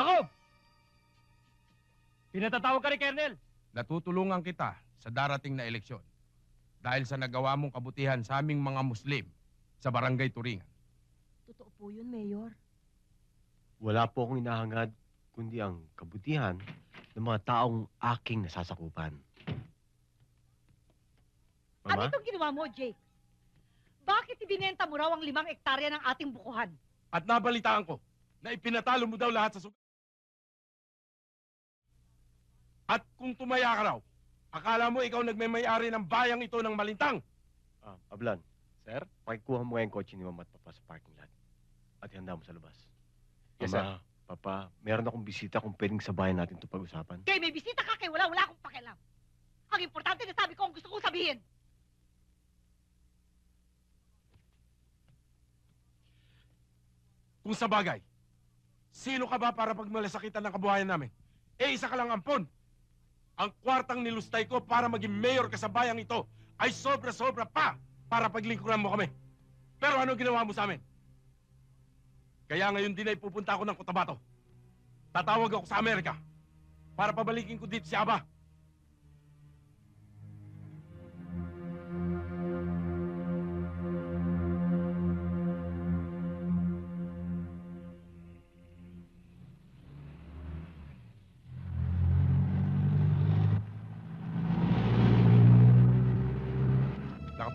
Ako! Pinatatawag ka ni Kernel. Natutulungan kita sa darating na eleksyon dahil sa nagawa mong kabutihan sa aming mga Muslim sa Barangay Turingan. Totoo po yun, Mayor. Wala po akong inahangad kundi ang kabutihan ng mga taong aking nasasakupan. Ano Mama? itong ginawa mo, Jake? Bakit ibinenta mo raw ang limang ektarya ng ating bukuhan? At nabalitaan ko na ipinatalo mo daw lahat sa sugat. At kung tumaya ka raw, akala mo ikaw nagmemayari ng bayang ito ng malintang. Ah, Ablan, sir, pakikuha mo ngayong kotse ni Mama at Papa sa parking lot. At ihanda mo sa labas. Yes, Mama, Papa, meron akong bisita kung pwedeng sabayan natin ito pag-usapan. Kaya may bisita ka kay wala, wala akong pakialam. Ang importante na sabi ko ang gusto kong sabihin. Kung sa bagay, sino ka ba para pagmalasakitan ng kabuhayan namin? Eh, isa ka lang ampon. Ang kwartang nilustay ko para maging mayor ka sa bayang ito ay sobra-sobra pa para paglingkuran mo kami. Pero ano ginawa mo sa amin? Kaya ngayon din ay pupunta ako ng Cotabato. Tatawag ako sa Amerika para pabalikin ko dito si Aba.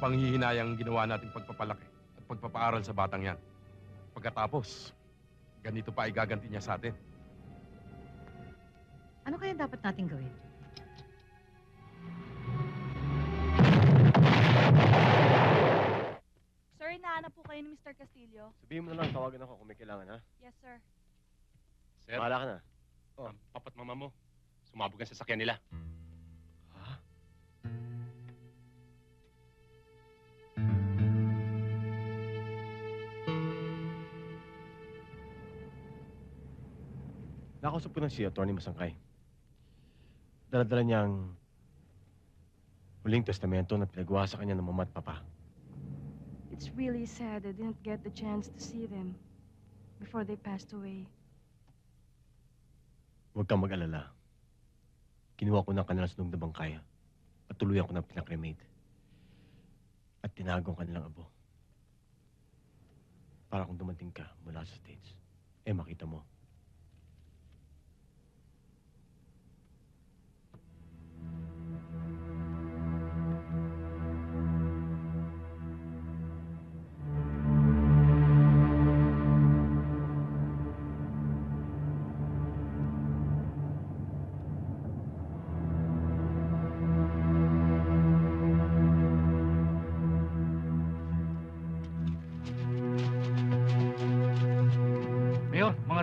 Nakapanghihinayang ang ginawa nating pagpapalaki at pagpapaaral sa batang yan. Pagkatapos, ganito pa ay gaganti niya sa atin. Ano kaya dapat nating gawin? Sir, hinahanap po kayo ni Mr. Castillo. Sabihin mo na lang, tawagan ako kung may kailangan, ha? Yes, sir. Sir, Bahala ka na. ang papat mama mo, sumabog ang sasakyan nila. Ha? Nakausap ko na si Atty. Masangkay. Daladala niyang huling testamento na pinagawa sa kanya ng mama at papa. It's really sad I didn't get the chance to see them before they passed away. Huwag kang mag-alala. Kinuha ko ng kanilang sunog na bangkay at tuluyan ko ng pinakremate. At tinago ang kanilang abo. Para kung dumating ka mula sa States, eh makita mo.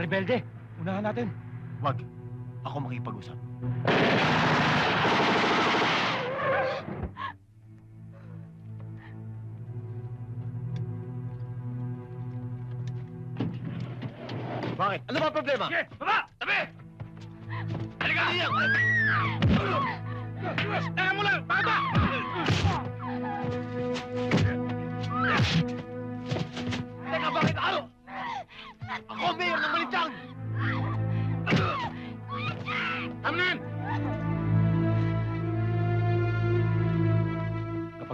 Mga rebelde. Unahan natin. Wag. Ako makipag-usap. Bakit? Ano ba ang problema? Sige, baba! Tabi! Halika niyo! Tanga mo lang! Baba!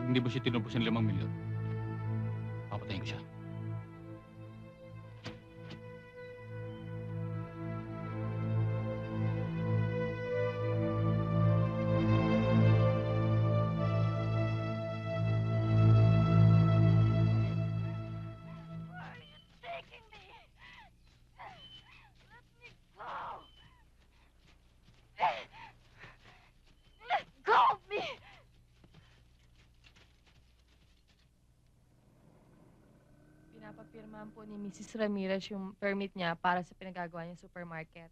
Hindi mo siya tinubos ng limang milyon, papatayin ko siya. Pinapapirmahan po ni Mrs. Ramirez yung permit niya para sa pinagagawa niyang supermarket.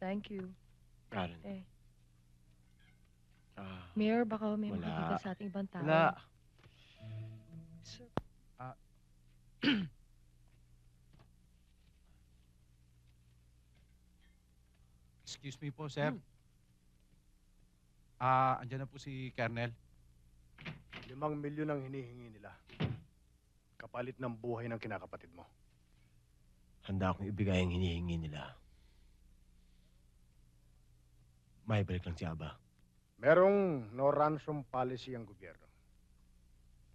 Thank you. Karen. Eh, Ah, Mayor, baka may Wala. makikita sa ating ibang tao. wala. Sir, Excuse me po, sir. Hmm. Ah, andyan na po si Colonel. Limang milyon ang hinihingi nila. Kapalit ng buhay ng kinakapatid mo. Handa akong ibigay ang hinihingi nila. May balik lang si Aba. Merong no ransom policy ang gobyerno.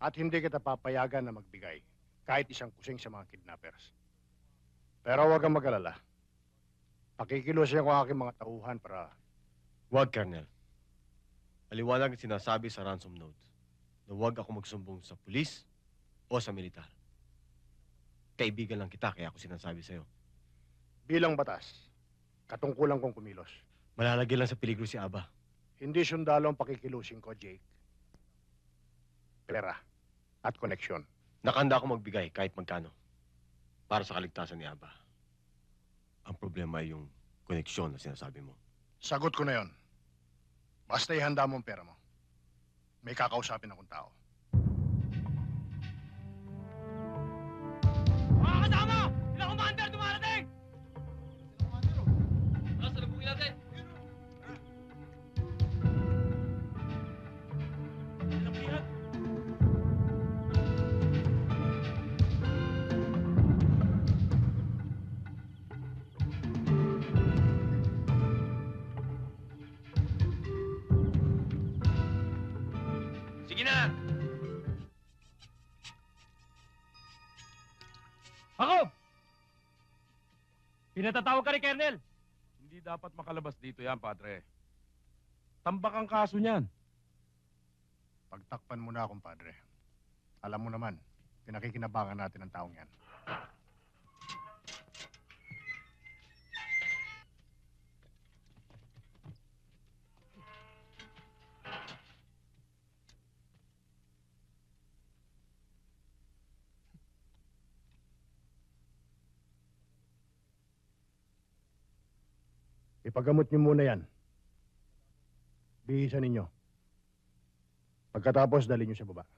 At hindi kita papayagan na magbigay kahit isang kusing sa mga kidnappers. Pero huwag kang mag-alala. Pakikilusin ko ang aking mga tauhan para Huwag, Colonel. Aliwanag ang sinasabi sa ransom note na huwag ako magsumbong sa pulis o sa militar. Kaibigan lang kita kaya ako sinasabi sa'yo. bilang batas, katungkulan kong kumilos. Malalagay lang sa peligro si Aba. Hindi sundalo ang pakikilusin ko, Jake. Pera at koneksyon. Nakanda ako magbigay kahit magkano para sa kaligtasan ni Aba. Ang problema ay yung koneksyon na sinasabi mo. Sagot ko na yon. Basta ihanda mo ang pera mo. May kakausapin akong tao. Sige na! Ako! Pinatatawag ka ni Colonel! Hindi dapat makalabas dito yan, Padre. Tambak ang kaso niyan. Pagtakpan mo na, kumpadre. Alam mo naman, pinakikinabangan natin ang taong yan. Ipagamot niyo muna yan. Bihisan ninyo. Pagkatapos, dali niyo sa baba.